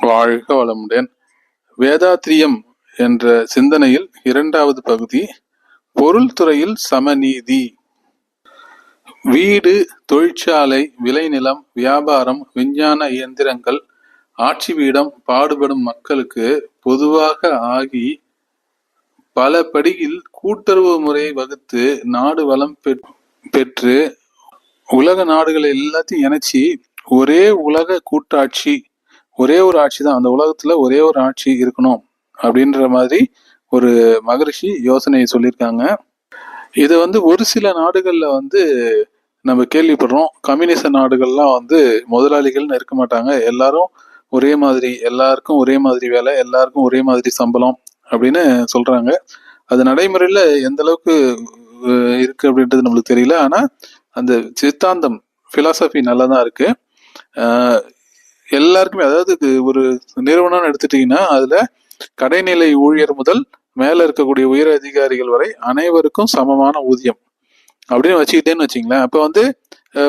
வாழ்க வளமுடன். வேதாத்ரியம் என்ற சிந்தனையில் இரண்டாவது பகுதி பொருள் துறையில் சமநீதி. வீடு தொழிற்சாலை விளைநிலம் வியாபாரம் விஞ்ஞான இயந்திரங்கள் ஆட்சி வீடம் பாடுபடும் மக்களுக்கு பொதுவாக ஆகி பல படியில் கூட்டுறவு முறையை வகுத்து நாடு வளம் பெற்று உலக நாடுகளை எல்லாத்தையும் இணைச்சி ஒரே உலக கூட்டாட்சி ஒரே ஒரு ஆட்சி தான். அந்த உலகத்துல ஒரே ஒரு ஆட்சி இருக்கணும் அப்படின்ற மாதிரி ஒரு மகரிஷி யோசனையை சொல்லியிருக்காங்க. இது வந்து ஒரு சில நாடுகளில் வந்து நம்ம கேள்விப்படுறோம். கம்யூனிச நாடுகள்லாம் வந்து முதலாளிகள்னு இருக்க மாட்டாங்க. எல்லாரும் ஒரே மாதிரி எல்லாருக்கும் ஒரே மாதிரி வேலை எல்லாருக்கும் ஒரே மாதிரி சம்பளம் அப்படின்னு சொல்றாங்க. அது நடைமுறையில் எந்த அளவுக்கு இருக்கு அப்படின்றது நம்மளுக்கு தெரியல. ஆனால் அந்த சித்தாந்தம் ஃபிலாசபி நல்லா தான் இருக்கு எல்லாருக்குமே அதாவது ஒரு நிறுவனம்னு எடுத்துட்டீங்கன்னா அதுல கடைநிலை ஊழியர் முதல் மேல இருக்கக்கூடிய உயர் அதிகாரிகள் வரை அனைவருக்கும் சமமான ஊதியம். அப்படின்னு வச்சுக்கிட்டேன்னு வச்சுங்களேன். அப்போ வந்து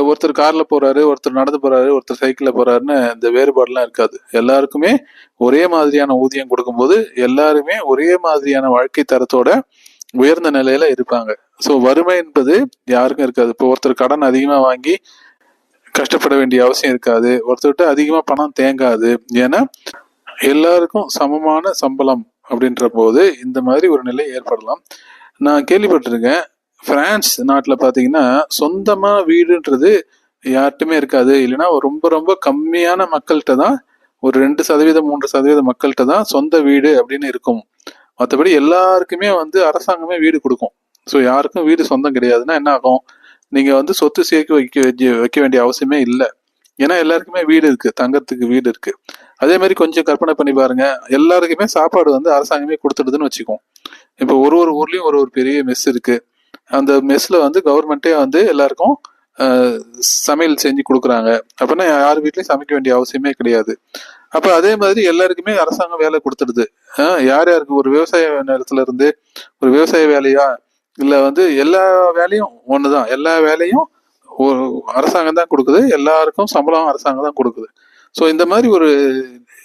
ஒருத்தர் கார்ல போறாரு ஒருத்தர் நடந்து போறாரு ஒருத்தர் சைக்கிள்ல போறாருன்னு இந்த வேறுபாடுலாம் இருக்காது. எல்லாருக்குமே ஒரே மாதிரியான ஊதியம் கொடுக்கும்போது எல்லாருமே ஒரே மாதிரியான வாழ்க்கை தரத்தோட உயர்ந்த நிலையில இருப்பாங்க. ஸோ வறுமை என்பது யாருக்கும் இருக்காது. இப்போ ஒருத்தர் கடன் அதிகமாக வாங்கி கஷ்டப்பட வேண்டிய அவசியம் இருக்காது. ஒருத்தர்கிட்ட அதிகமாக பணம் தேங்காது. ஏன்னா எல்லாருக்கும் சமமான சம்பளம் அப்படின்ற போது இந்த மாதிரி ஒரு நிலை ஏற்படலாம். நான் கேள்விப்பட்டிருக்கேன். பிரான்ஸ் நாட்டில் பார்த்தீங்கன்னா சொந்தமாக வீடுன்றது யார்ட்டுமே இருக்காது. இல்லைன்னா ரொம்ப ரொம்ப கம்மியான மக்கள்கிட்ட தான் ஒரு ரெண்டு சதவீதம் மூன்று சதவீத மக்கள்கிட்ட தான் சொந்த வீடு அப்படின்னு இருக்கும். மற்றபடி எல்லாருக்குமே வந்து அரசாங்கமே வீடு கொடுக்கும். ஸோ யாருக்கும் வீடு சொந்தம் கிடையாதுன்னா என்ன ஆகும்? நீங்கள் வந்து சொத்து சேர்க்க வைக்க வைக்க வேண்டிய அவசியமே இல்லை. ஏன்னா எல்லாருக்குமே வீடு இருக்கு தங்கறதுக்கு வீடு இருக்கு. அதே மாதிரி கொஞ்சம் கற்பனை பண்ணி பாருங்க. எல்லாருக்குமே சாப்பாடு வந்து அரசாங்கமே கொடுத்துடுதுன்னு வச்சுக்கோம் இப்போ ஒரு ஒரு ஊர்லயும் ஒரு ஒரு பெரிய மெஸ் இருக்கு. அந்த மெஸ்ல வந்து கவர்மெண்ட்டே வந்து எல்லாருக்கும் சமையல் செஞ்சு கொடுக்குறாங்க. அப்படின்னா யார் வீட்லயும் சமைக்க வேண்டிய அவசியமே கிடையாது. அப்ப அதே மாதிரி எல்லாருக்குமே அரசாங்கம் வேலை கொடுத்துடுது. யார் யாருக்கு ஒரு விவசாய நிலத்துல இருந்து ஒரு விவசாய வேலையா இல்லை வந்து எல்லா வேலையும் ஒன்று தான் எல்லா வேலையும் ஒரு அரசாங்கம் தான் கொடுக்குது. எல்லாருக்கும் சம்பளம் அரசாங்கம் தான் கொடுக்குது. ஸோ இந்த மாதிரி ஒரு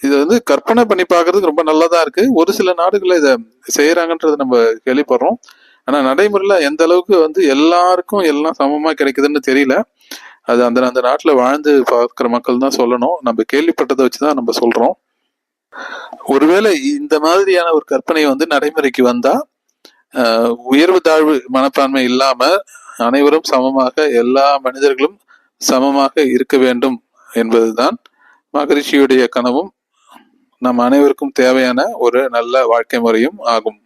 இதை வந்து கற்பனை பண்ணி பார்க்கறதுக்கு ரொம்ப நல்லதாக இருக்குது ஒரு சில நாடுகளில் இதை செய்யறாங்கன்றதை நம்ம கேள்விப்படுறோம். ஆனால் நடைமுறையில் எந்த அளவுக்கு வந்து எல்லாருக்கும் எல்லாம் சமமாக கிடைக்குதுன்னு தெரியல. அது அந்த அந்த நாட்டில் வாழ்ந்து பார்க்குற மக்கள் தான் சொல்லணும். நம்ம கேள்விப்பட்டதை வச்சு தான் நம்ம சொல்கிறோம் ஒருவேளை இந்த மாதிரியான ஒரு கற்பனை வந்து நடைமுறைக்கு வந்தால் உயர்வு தாழ்வு மனப்பான்மை இல்லாம அனைவரும் சமமாக எல்லா மனிதர்களும் சமமாக இருக்க வேண்டும் என்பதுதான் மகரிஷியுடைய கனவும். நம் அனைவருக்கும் தேவையான ஒரு நல்ல வாழ்க்கை முறையும் ஆகும்.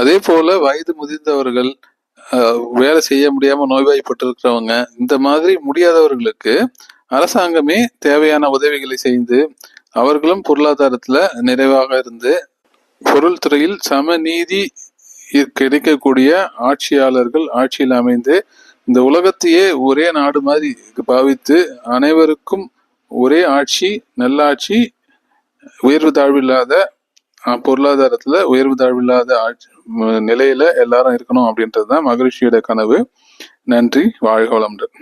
அதே போல வயது முதிர்ந்தவர்கள் வேலை செய்ய முடியாம நோய்வாய்ப்பட்டிருக்கிறவங்க இந்த மாதிரி முடியாதவர்களுக்கு அரசாங்கமே தேவையான உதவிகளை செய்து அவர்களும் பொருளாதாரத்துல நிறைவாக இருந்து பொருள் துறையில் சமநீதி கிடைக்கக்கூடிய ஆட்சியாளர்கள் ஆட்சியில் அமைந்து இந்த உலகத்தையே ஒரே நாடு மாதிரி பாவித்து அனைவருக்கும் ஒரே ஆட்சி நல்லாட்சி உயர்வு தாழ்வு இல்லாத பொருளாதாரத்துல உயர்வு தாழ்வு இல்லாத ஆட்சி நிலையில எல்லாரும் இருக்கணும் அப்படின்றது தான் மகிழ்ச்சியோட கனவு. நன்றி வாழ்க வளமுடன்.